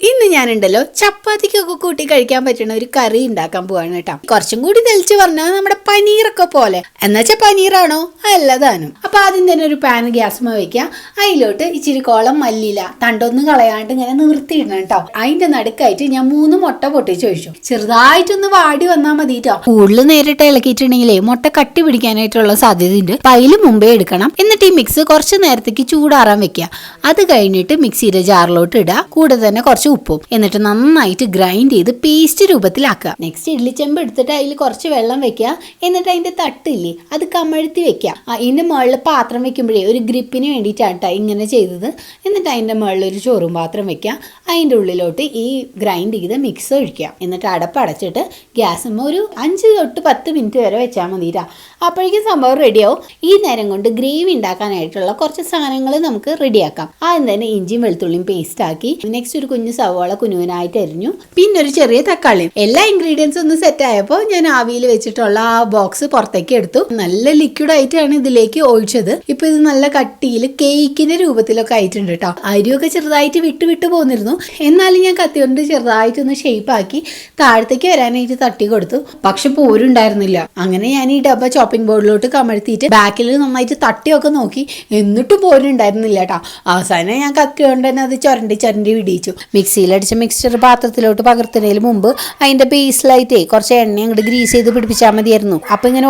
ഇന്ന് ഞാനുണ്ടല്ലോ ചപ്പാത്തിക്കൊക്കെ കൂട്ടി കഴിക്കാൻ പറ്റുന്ന ഒരു കറി ഉണ്ടാക്കാൻ പോവാണ് കേട്ടോ. കുറച്ചും കൂടി തെളിച്ച് പറഞ്ഞാൽ നമ്മുടെ പനീറൊക്കെ പോലെ. എന്നുവെച്ചാൽ പനീറാണോ? അല്ല താനും അപ്പൊ ആദ്യം തന്നെ ഒരു പാൻ ഗ്യാസ്മ വയ്ക്കുക അതിലോട്ട് ഇച്ചിരി കോളം മല്ലിയില തണ്ടൊന്നും കളയാണ്ട് ഇങ്ങനെ നിർത്തിയിടണം കേട്ടോ. അതിന്റെ നടുക്കായിട്ട് ഞാൻ മൂന്ന് മുട്ട പൊട്ടിച്ച് ഒഴിച്ചു. ചെറുതായിട്ടൊന്ന് വാടി വന്നാൽ മതി കേട്ടോ കൂടുതൽ നേരിട്ട് ഇളക്കിയിട്ടുണ്ടെങ്കിലേ മുട്ട കട്ടി പിടിക്കാനായിട്ടുള്ള സാധ്യത ഉണ്ട് അതിൽ മുമ്പേ എടുക്കണം. എന്നിട്ട് ഈ മിക്സ് കുറച്ച് നേരത്തേക്ക് ചൂടാറാൻ വെക്കുക അത് കഴിഞ്ഞിട്ട് മിക്സിയുടെ ജാറിലോട്ട് ഇടുക കൂടെ തന്നെ കുറച്ച് ഉപ്പും. എന്നിട്ട് നന്നായിട്ട് ഗ്രൈൻഡ് ചെയ്ത് പേസ്റ്റ് രൂപത്തിലാക്കുക നെക്സ്റ്റ് ഇഡ്ലി ചെമ്പ് എടുത്തിട്ട് അതിൽ കുറച്ച് വെള്ളം വെക്കുക എന്നിട്ട് അതിന്റെ തട്ടില്ലേ? അത് കമഴ്ത്തി വെക്കാം. അതിന്റെ മുകളിൽ പാത്രം വെക്കുമ്പോഴേ ഒരു ഗ്രിപ്പിന് വേണ്ടിയിട്ടാണ് കേട്ടോ ഇങ്ങനെ ചെയ്തത്. എന്നിട്ട് അതിന്റെ മുകളിൽ ഒരു ചോറും പാത്രം വെക്കാം. അതിന്റെ ഉള്ളിലോട്ട് ഈ ഗ്രൈൻഡ് ചെയ്ത് മിക്സ് ഒഴിക്കാം. എന്നിട്ട് അടപ്പടച്ചിട്ട് ഗ്യാസുമ്മ ഒരു അഞ്ച് തൊട്ട് പത്ത് മിനിറ്റ് വരെ വെച്ചാൽ മതിട്ടാ അപ്പോഴേക്കും സംഭവം റെഡിയാവും ഈ നേരം കൊണ്ട് ഗ്രേവി ഉണ്ടാക്കാനായിട്ടുള്ള കുറച്ച് സാധനങ്ങൾ നമുക്ക് റെഡിയാക്കാം ആദ്യം തന്നെ ഇഞ്ചിയും വെളുത്തുള്ളിയും പേസ്റ്റ് ആക്കി. നെക്സ്റ്റ് ഒരു കുഞ്ഞു സവാള കുനുവനായിട്ട് അരിഞ്ഞു. പിന്നെ ഒരു ചെറിയ തക്കാളിയും എല്ലാ ഇൻഗ്രീഡിയൻസും ഒന്ന് സെറ്റ് ആയപ്പോൾ ഞാൻ ആവിയിൽ വെച്ചിട്ടുള്ള ആ ബോക്സ് പുറത്തേക്ക് എടുത്തു. നല്ല ലിക്വിഡ് ആയിട്ടാണ് ഇതിലേക്ക് ഒഴിച്ചത്. ഇപ്പൊ ഇത് നല്ല കട്ടിയിൽ കേക്കിന്റെ രൂപത്തിലൊക്കെ ആയിട്ടുണ്ട് കേട്ടോ അരിയൊക്കെ ചെറുതായിട്ട് വിട്ട് വിട്ട് പോന്നിരുന്നു. എന്നാലും ഞാൻ കത്തി കൊണ്ട് ചെറുതായിട്ടൊന്ന് ഷേപ്പ് ആക്കി താഴത്തേക്ക് വരാനായിട്ട് തട്ടി കൊടുത്തു. പക്ഷെ പോരുണ്ടായിരുന്നില്ല. അങ്ങനെ ഞാൻ ഈ ഡബ്ബ ചോപ്പിംഗ് ബോർഡിലോട്ട് കമഴ്ത്തിയിട്ട് ബാക്കിൽ നന്നായിട്ട് തട്ടിയൊക്കെ നോക്കി. എന്നിട്ടും പോരുണ്ടായിരുന്നില്ല കേട്ടോ അവസാനം ഞാൻ കത്തി കൊണ്ട് തന്നെ അത് ചുരണ്ടി ചുരണ്ടി വിടിയിച്ചു. മിക്സിയിലടിച്ച മിക്സ്ചർ പാത്രത്തിലോട്ട് പകർത്തുന്നതിന് മുമ്പ് അതിന്റെ ബേസിലായിട്ടേ കുറച്ച് എണ്ണ അങ്ങോട്ട് ഗ്രീസ് ചെയ്ത് പിടിപ്പിച്ചാൽ മതിയായിരുന്നു. അപ്പൊ ഇങ്ങനെ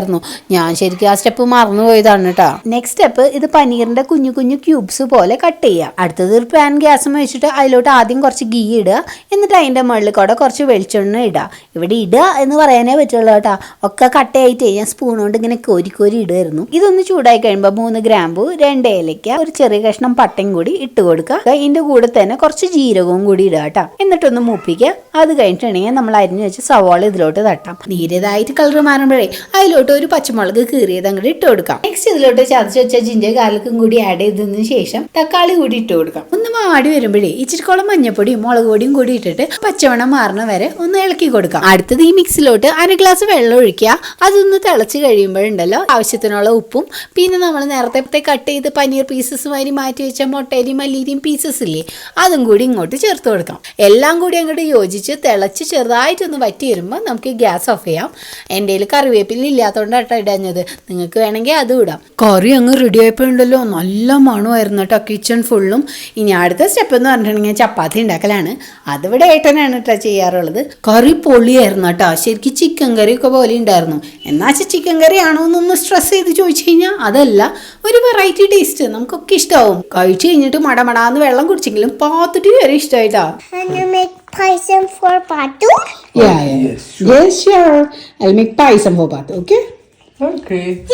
ഒട്ടത്തില്ലായിരുന്നു ഞാൻ ശരിക്കും ആ സ്റ്റെപ്പ് മറന്നു പോയതാണ് കേട്ടോ. നെക്സ്റ്റ് സ്റ്റെപ്പ് ഇത് പനീറിന്റെ കുഞ്ഞു കുഞ്ഞു ക്യൂബ്സ് പോലെ കട്ട് ചെയ്യുക അടുത്തത് ഒരു പാൻ ഗ്യാസ് വെച്ചിട്ട് അതിലോട്ട് ആദ്യം കുറച്ച് ഗീ ഇടുക. എന്നിട്ട് അതിന്റെ മുകളിൽ കൂടെ കുറച്ച് വെളിച്ചെണ്ണ ഇടുക. ഇവിടെ ഇടുക എന്ന് പറയാനേ പറ്റുള്ളൂ കേട്ടോ. ഒക്കെ കട്ടയായിട്ട് ഞാൻ സ്പൂൺ കൊണ്ട് ഇങ്ങനെ കോരി കോരി ഇടുമായിരുന്നു ഇതൊന്ന് ചൂടായി കഴിയുമ്പോൾ മൂന്ന് ഗ്രാമ്പു രണ്ട് ഏലയ്ക്ക ഒരു ചെറിയ കഷ്ണം പട്ടയും കൂടി ഇട്ട് കൊടുക്കുക. ഇതിന്റെ കൂടെ തന്നെ കുറച്ച് ജീരകവും കൂടി ഇടുക കേട്ടോ. എന്നിട്ടൊന്ന് മൂപ്പിക്കുക. അത് കഴിഞ്ഞിട്ടുണ്ടെങ്കിൽ നമ്മൾ അരിഞ്ഞു വെച്ച് സവാള ഇതിലോട്ട് തട്ടാം. നീരതായിട്ട് കളർ മാറുമ്പോഴേ അതിലോട്ട് ഒരു പച്ചമുളക് കീറിയത് അങ്ങോട്ട് ഇട്ട് കൊടുക്കാം. നെക്സ്റ്റ് ഇതിലോട്ട് ചതച്ച് വെച്ച ജിഞ്ചർ കാലക്കും കൂടി ആഡ് ചെയ്തതിന് ശേഷം തക്കാളി കൂടി ഇട്ട് കൊടുക്കാം. ഒന്ന് മാടി വരുമ്പോഴേ ഇച്ചിരിക്കോളം മഞ്ഞപ്പൊടിയും മുളക് പൊടിയും കൂടി ഇട്ടിട്ട് പച്ചവണം മാറണ വരെ ഒന്ന് ഇളക്കി കൊടുക്കാം. അടുത്തത് ഈ മിക്സിലോട്ട് അര ഗ്ലാസ് വെള്ളം ഒഴിക്കുക. അതൊന്ന് തിളച്ച് കഴിയുമ്പോഴുണ്ടല്ലോ ആവശ്യത്തിനുള്ള ഉപ്പും. പിന്നെ നമ്മൾ നേരത്തെ കട്ട് ചെയ്ത് പനീർ പീസസ് മാതിരി മാറ്റി വെച്ച മുട്ടേരിയും മല്ലിരിയും പീസസ് ഇല്ലേ അതും കൂടി ഇങ്ങോട്ട് ചേർത്ത് കൊടുക്കാം. എല്ലാം കൂടി അങ്ങോട്ട് യോജിച്ച് തിളച്ച് ചെറുതായിട്ടൊന്ന് വറ്റി വരുമ്പോൾ നമുക്ക് ഗ്യാസ് ഓഫ് ചെയ്യാം. എന്റെ കറിവേപ്പില ഇല്ലാത്തതുകൊണ്ടാട്ടോ ഇടഞ്ഞത്. നിങ്ങൾക്ക് വേണമെങ്കിൽ അതും ഇടാം. കറി അങ്ങ് റെഡി ആയപ്പോഴുണ്ടല്ലോ നല്ല മണമായിരുന്നു കേട്ടോ കിച്ചൺ ഫുള്ളും ഇനി അടുത്ത സ്റ്റെപ്പ് എന്ന് പറഞ്ഞിട്ടുണ്ടെങ്കിൽ ചപ്പാത്തി ഉണ്ടാക്കലാണ് അതിവിടെ ഏട്ടനാണ് കേട്ടോ ചെയ്യാറുള്ളത്. കറി പൊളിയായിരുന്നു കേട്ടോ ശരിക്കും ചിക്കൻ കറിയൊക്കെ പോലെ ഉണ്ടായിരുന്നു എന്നാ ചിക്കൻ കറി ആണോ എന്നൊന്ന് സ്ട്രെസ് ചെയ്ത് ചോദിച്ചു കഴിഞ്ഞാൽ അതല്ല. ഒരു വെറൈറ്റി ടേസ്റ്റ് നമുക്കൊക്കെ ഇഷ്ടമാവും കഴിച്ചു കഴിഞ്ഞിട്ട് മടമടാന്ന് വെള്ളം കുടിച്ചെങ്കിലും പാത്തിട്ട് വരെ ഇഷ്ടമായിട്ടാ Python for batu. Yeah, yeah. Yes, sure. yes, sure. I'll make Python for batu. okay? Okay.